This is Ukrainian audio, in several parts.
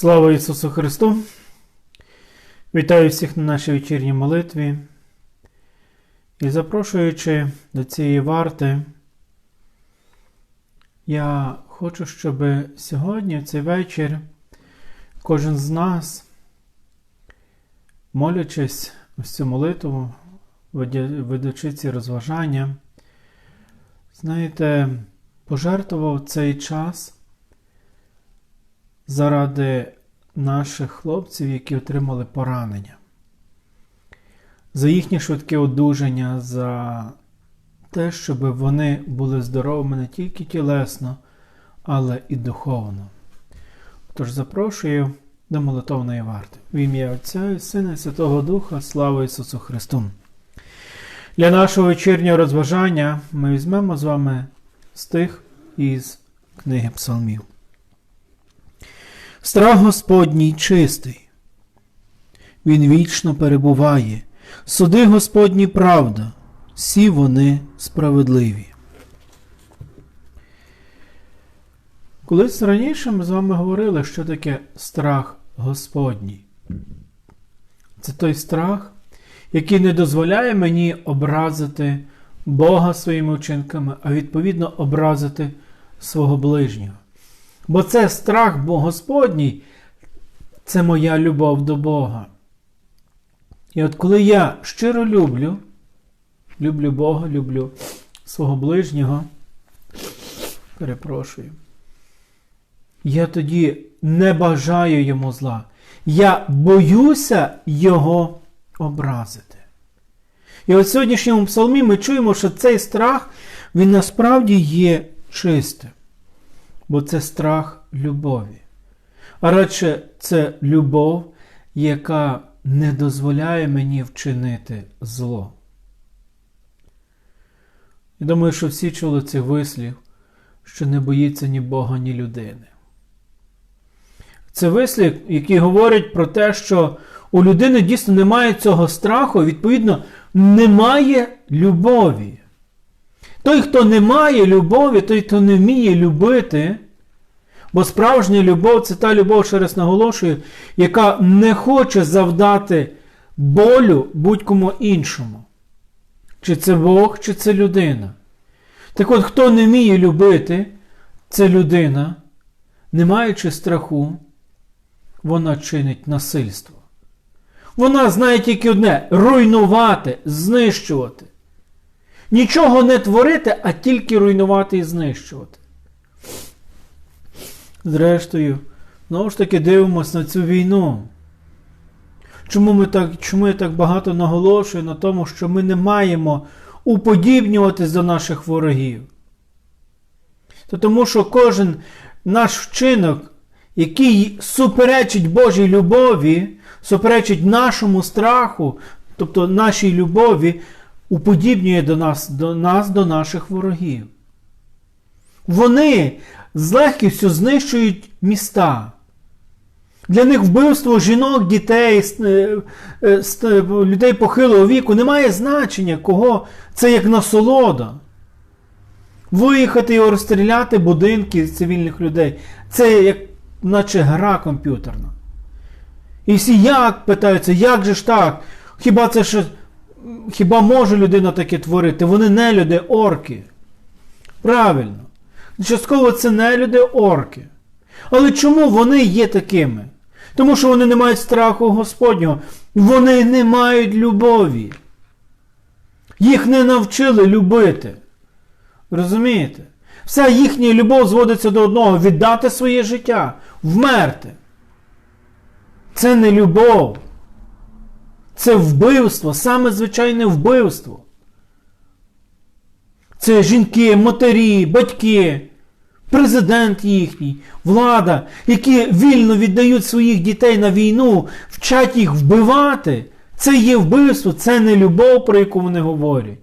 Слава Ісусу Христу! Вітаю всіх на нашій вечірній молитві і запрошуючи до цієї варти, я хочу, щоб сьогодні, в цей вечір, кожен з нас, молячись ось цю молитву, ведучи ці розважання, знаєте, пожертвував цей час заради наших хлопців, які отримали поранення, за їхнє швидке одужання, за те, щоб вони були здоровими не тільки тілесно, але і духовно. Тож запрошую до молитовної варти. В ім'я Отця і Сина і Святого Духа, слава Ісусу Христу! Для нашого вечірнього розважання ми візьмемо з вами стих із книги Псалмів. Страх Господній чистий, Він вічно перебуває, суди Господні правда, всі вони справедливі. Колись раніше ми з вами говорили, що таке страх Господній. Це той страх, який не дозволяє мені образити Бога своїми вчинками, а відповідно образити свого ближнього. Бо це страх Господній, це моя любов до Бога. І от коли я щиро люблю, люблю Бога, люблю свого ближнього, перепрошую, я тоді не бажаю йому зла. Я боюся його образити. І от в сьогоднішньому псалмі ми чуємо, що цей страх, він насправді є чистим бо це страх любові. А радше це любов, яка не дозволяє мені вчинити зло. Я думаю, що всі чули цих вислів, що не боїться ні Бога, ні людини. Це вислів, який говорить про те, що у людини дійсно немає цього страху, відповідно, немає любові. Той, хто не має любові, той, хто не вміє любити, бо справжня любов це та любов, ще раз наголошую, яка не хоче завдати болю будь-кому іншому. Чи це Бог, чи це людина. Так от, хто не вміє любити, це людина, не маючи страху, вона чинить насильство. Вона знає тільки одне руйнувати, знищувати. Нічого не творити, а тільки руйнувати і знищувати. Зрештою, знову ж таки дивимося на цю війну. Чому ми так, чому я так багато наголошую на тому, що ми не маємо уподібнюватись до наших ворогів? То тому що кожен наш вчинок, який суперечить Божій любові, суперечить нашому страху, тобто нашій любові, уподібнює до нас, до нас, до наших ворогів. Вони з легкістю знищують міста. Для них вбивство жінок, дітей, е, е, людей похилого віку не має значення, кого це як насолода. Виїхати і розстріляти будинки цивільних людей. Це як наче гра комп'ютерна. І всі як питаються, як же ж так? Хіба це ж хіба може людина таке творити? Вони не люди, орки. Правильно. Частково це не люди орки. Але чому вони є такими? Тому що вони не мають страху Господнього. Вони не мають любові. Їх не навчили любити. Розумієте? Вся їхня любов зводиться до одного віддати своє життя, вмерти. Це не любов. Це вбивство, саме звичайне вбивство. Це жінки, матері, батьки, президент їхній, влада, які вільно віддають своїх дітей на війну, вчать їх вбивати. Це є вбивство, це не любов, про яку вони говорять.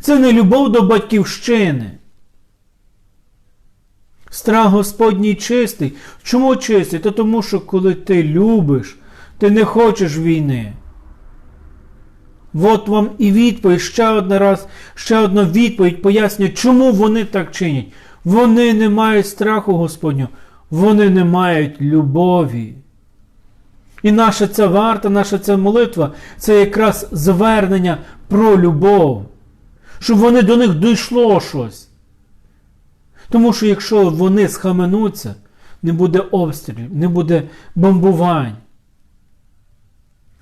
Це не любов до батьківщини. Страх Господній чистий. Чому чистий? Та тому, що коли ти любиш, ти не хочеш війни. От вам і відповідь, ще одна раз, ще одна відповідь пояснює, чому вони так чинять. Вони не мають страху Господню, вони не мають любові. І наша ця варта, наша ця молитва це якраз звернення про любов, щоб вони до них дійшло щось. Тому що якщо вони схаменуться, не буде обстрілів, не буде бомбувань.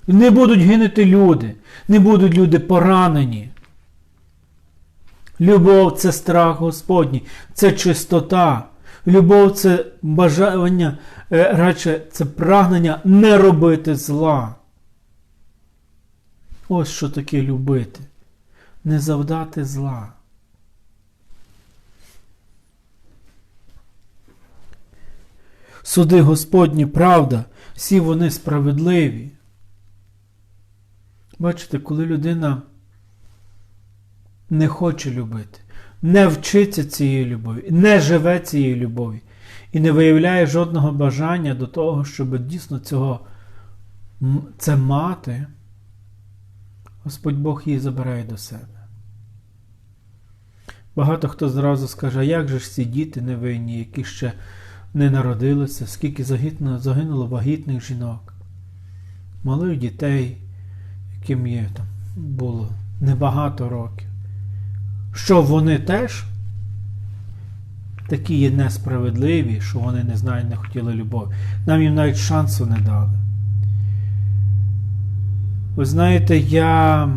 Не будуть гинути люди, не будуть люди поранені. Любов це страх Господній, це чистота. Любов це бажання, е, радше це прагнення не робити зла. Ось що таке любити. Не завдати зла. Суди Господні, правда, всі вони справедливі. Бачите, коли людина не хоче любити, не вчиться цієї любові, не живе цією любові і не виявляє жодного бажання до того, щоб дійсно цього це мати, Господь Бог її забирає до себе. Багато хто зразу скаже, а як же ж ці діти невинні, які ще не народилися, скільки загинуло, вагітних жінок, малих дітей, яким є там було небагато років. Що вони теж такі є несправедливі, що вони не знають, не хотіли любові. Нам їм навіть шансу не дали. Ви знаєте, я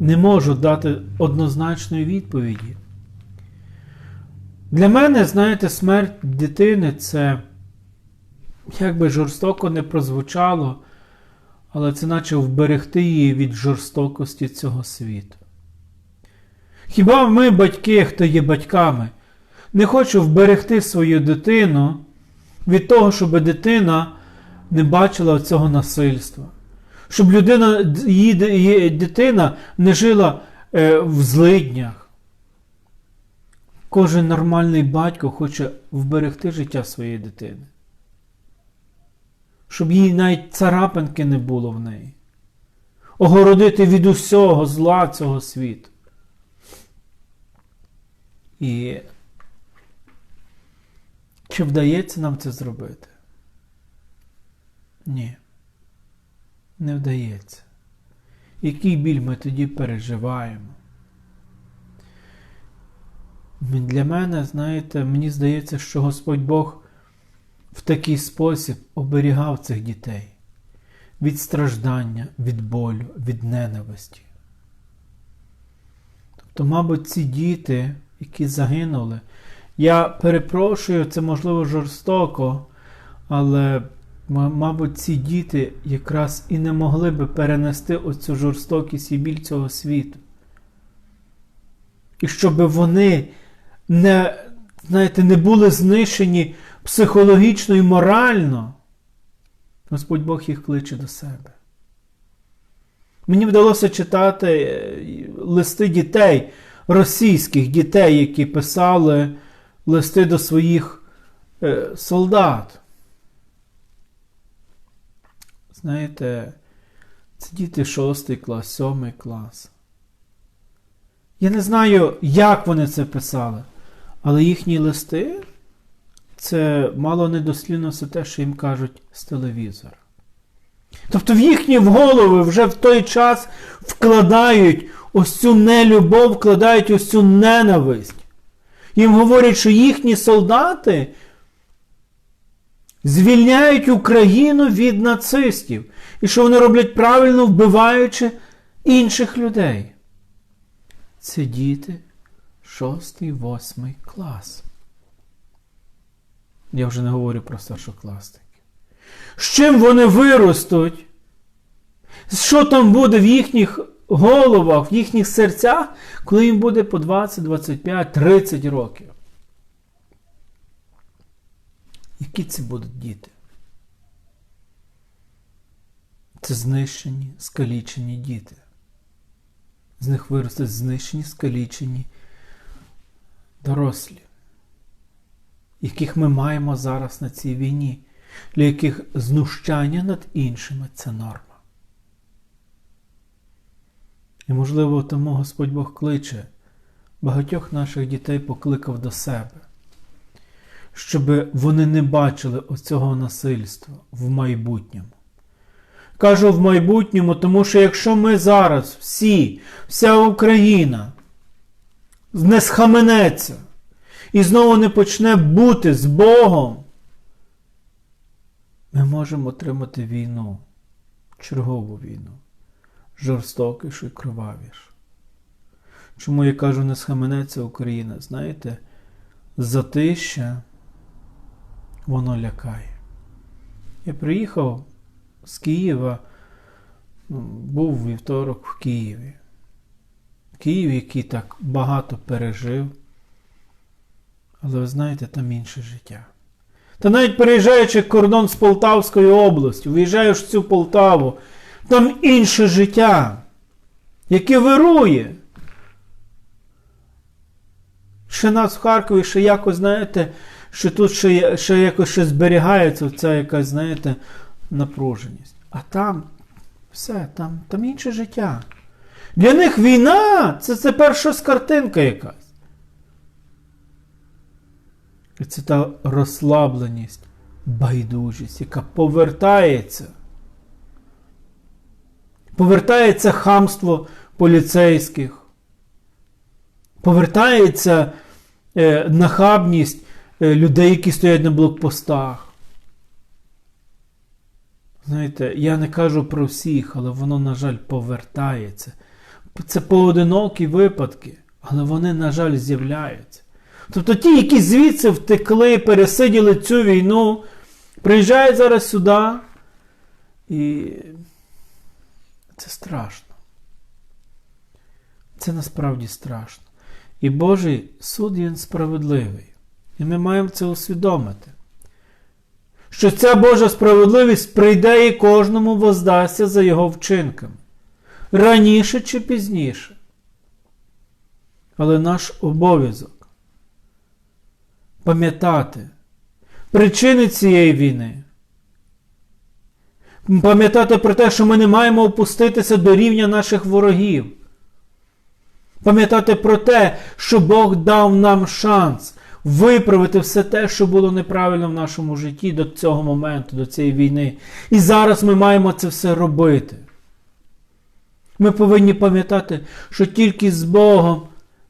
не можу дати однозначної відповіді. Для мене, знаєте, смерть дитини це, як би жорстоко не прозвучало, але це наче вберегти її від жорстокості цього світу. Хіба ми, батьки, хто є батьками, не хочу вберегти свою дитину від того, щоб дитина не бачила цього насильства, щоб людина, її дитина не жила е, в злиднях. Кожен нормальний батько хоче вберегти життя своєї дитини. Щоб їй навіть царапинки не було в неї. Огородити від усього зла цього світу. І чи вдається нам це зробити? Ні. Не вдається. Який біль ми тоді переживаємо? Для мене, знаєте, мені здається, що Господь Бог в такий спосіб оберігав цих дітей від страждання, від болю, від ненависті. Тобто, мабуть, ці діти, які загинули, я перепрошую, це можливо жорстоко, але, мабуть, ці діти якраз і не могли би перенести оцю жорстокість і біль цього світу. І щоб вони не, знаєте, не були знищені психологічно і морально, Господь Бог їх кличе до себе. Мені вдалося читати е, листи дітей, російських дітей, які писали листи до своїх е, солдат. Знаєте, це діти 6 клас, 7 клас. Я не знаю, як вони це писали, але їхні листи це мало недослідно все те, що їм кажуть з телевізора. Тобто в їхні голови вже в той час вкладають ось цю нелюбов, вкладають ось цю ненависть. Їм говорять, що їхні солдати звільняють Україну від нацистів. І що вони роблять правильно, вбиваючи інших людей. Це діти 6-8 клас. Я вже не говорю про старшокласників. З чим вони виростуть? Що там буде в їхніх головах, в їхніх серцях, коли їм буде по 20, 25, 30 років? Які це будуть діти? Це знищені, скалічені діти. З них виростуть знищені, скалічені дорослі яких ми маємо зараз на цій війні, для яких знущання над іншими це норма. І, можливо, тому Господь Бог кличе, багатьох наших дітей покликав до себе, щоб вони не бачили оцього насильства в майбутньому. Кажу в майбутньому, тому що якщо ми зараз всі, вся Україна не схаменеться і знову не почне бути з Богом, ми можемо отримати війну, чергову війну, жорстокішу і кривавішу. Чому я кажу, не схаменеться Україна? Знаєте, затища воно лякає. Я приїхав з Києва, ну, був вівторок в Києві. Київ, який так багато пережив. Але ви знаєте, там інше життя. Та навіть переїжджаючи кордон з Полтавською областю, виїжджаєш в цю Полтаву, там інше життя, яке вирує. Ще нас в Харкові, ще якось, знаєте, що тут ще, ще якось ще зберігається ця якась, знаєте, напруженість. А там все, там, там інше життя. Для них війна це, це перша скартинка якась. І це та розслабленість, байдужість, яка повертається. Повертається хамство поліцейських. Повертається е, нахабність е, людей, які стоять на блокпостах. Знаєте, я не кажу про всіх, але воно, на жаль, повертається. Це поодинокі випадки, але вони, на жаль, з'являються. Тобто ті, які звідси втекли, пересиділи цю війну, приїжджають зараз сюди, і це страшно. Це насправді страшно. І Божий суд він справедливий. І ми маємо це усвідомити. Що ця Божа справедливість прийде і кожному воздасться за його вчинками. Раніше чи пізніше. Але наш обов'язок пам'ятати причини цієї війни. Пам'ятати про те, що ми не маємо опуститися до рівня наших ворогів. Пам'ятати про те, що Бог дав нам шанс виправити все те, що було неправильно в нашому житті до цього моменту, до цієї війни. І зараз ми маємо це все робити. Ми повинні пам'ятати, що тільки з Богом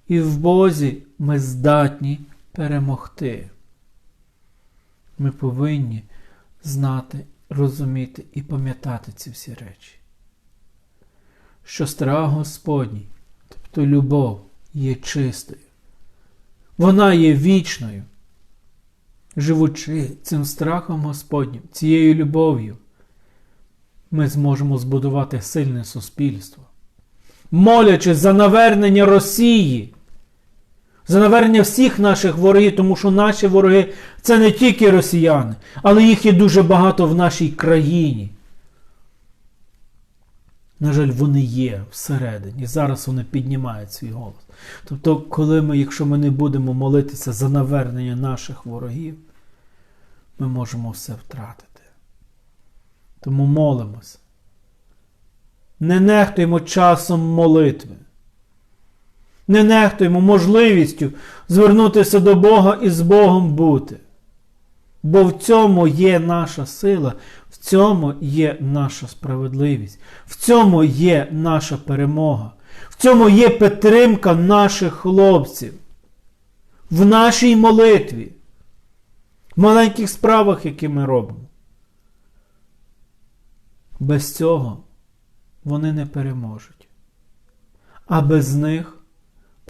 і в Бозі ми здатні перемогти. Ми повинні знати, розуміти і пам'ятати ці всі речі. Що страх Господній, тобто любов, є чистою. Вона є вічною. Живучи цим страхом Господнім, цією любов'ю, ми зможемо збудувати сильне суспільство. Молячи за навернення Росії, за навернення всіх наших ворогів, тому що наші вороги це не тільки росіяни, але їх є дуже багато в нашій країні. На жаль, вони є всередині. Зараз вони піднімають свій голос. Тобто, коли ми, якщо ми не будемо молитися за навернення наших ворогів, ми можемо все втратити. Тому молимося. Не нехтуємо часом молитви. Не нехтуємо можливістю звернутися до Бога і з Богом бути. Бо в цьому є наша сила, в цьому є наша справедливість, в цьому є наша перемога, в цьому є підтримка наших хлопців, в нашій молитві, в маленьких справах, які ми робимо. Без цього вони не переможуть. А без них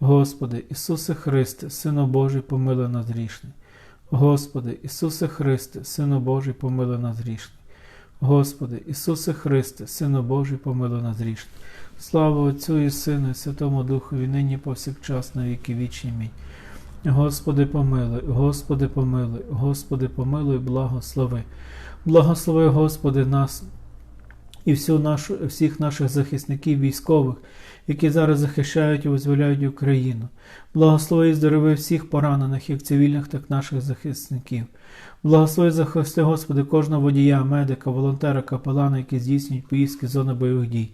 Господи, Ісусе Христе, Сина Божий, помилуй нас грішний. Господи, Ісусе Христе, Сина Божий, помилуй нас грішний. Господи, Ісусе Христе, Сина Божий, помилуй нас грішний. Слава Отцю і Сину, і Святому Духові, нині повсякчас на віки вічні. Амінь. Господи, помилуй, Господи, помилуй, Господи, помилуй, благослови. Благослови, Господи, нас і нашу, всіх наших захисників військових, які зараз захищають і визволяють Україну. Благослови і здорови всіх поранених, як цивільних, так і наших захисників. Благослови захисти, Господи, кожного водія, медика, волонтера, капелана, які здійснюють поїздки з зони бойових дій,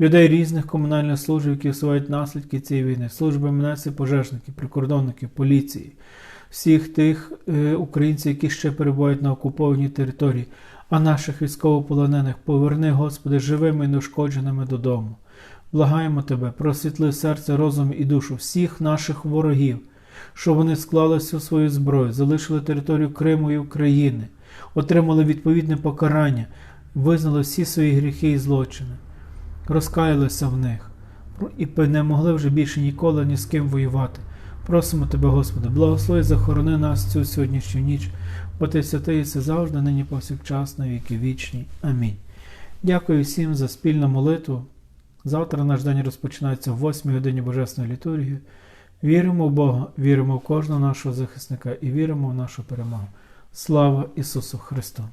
людей різних комунальних служб, які усувають наслідки цієї війни, служби мінації пожежників, прикордонників, поліції, всіх тих е, українців, які ще перебувають на окупованій території, а наших військовополонених поверни, Господи, живими і неушкодженими додому. Благаємо Тебе, просвітли серце, розум і душу всіх наших ворогів, щоб вони склали всю свою зброю, залишили територію Криму і України, отримали відповідне покарання, визнали всі свої гріхи і злочини, розкаялися в них і не могли вже більше ніколи ні з ким воювати. Просимо Тебе, Господи, благослови, захорони нас цю сьогоднішню ніч, бо Ти святий і завжди, нині повсякчас, на віки вічні. Амінь. Дякую всім за спільну молитву. Завтра наш день розпочинається в 8 годині Божественної літургії. Віримо в Бога, віримо в кожного нашого захисника і віримо в нашу перемогу. Слава Ісусу Христу!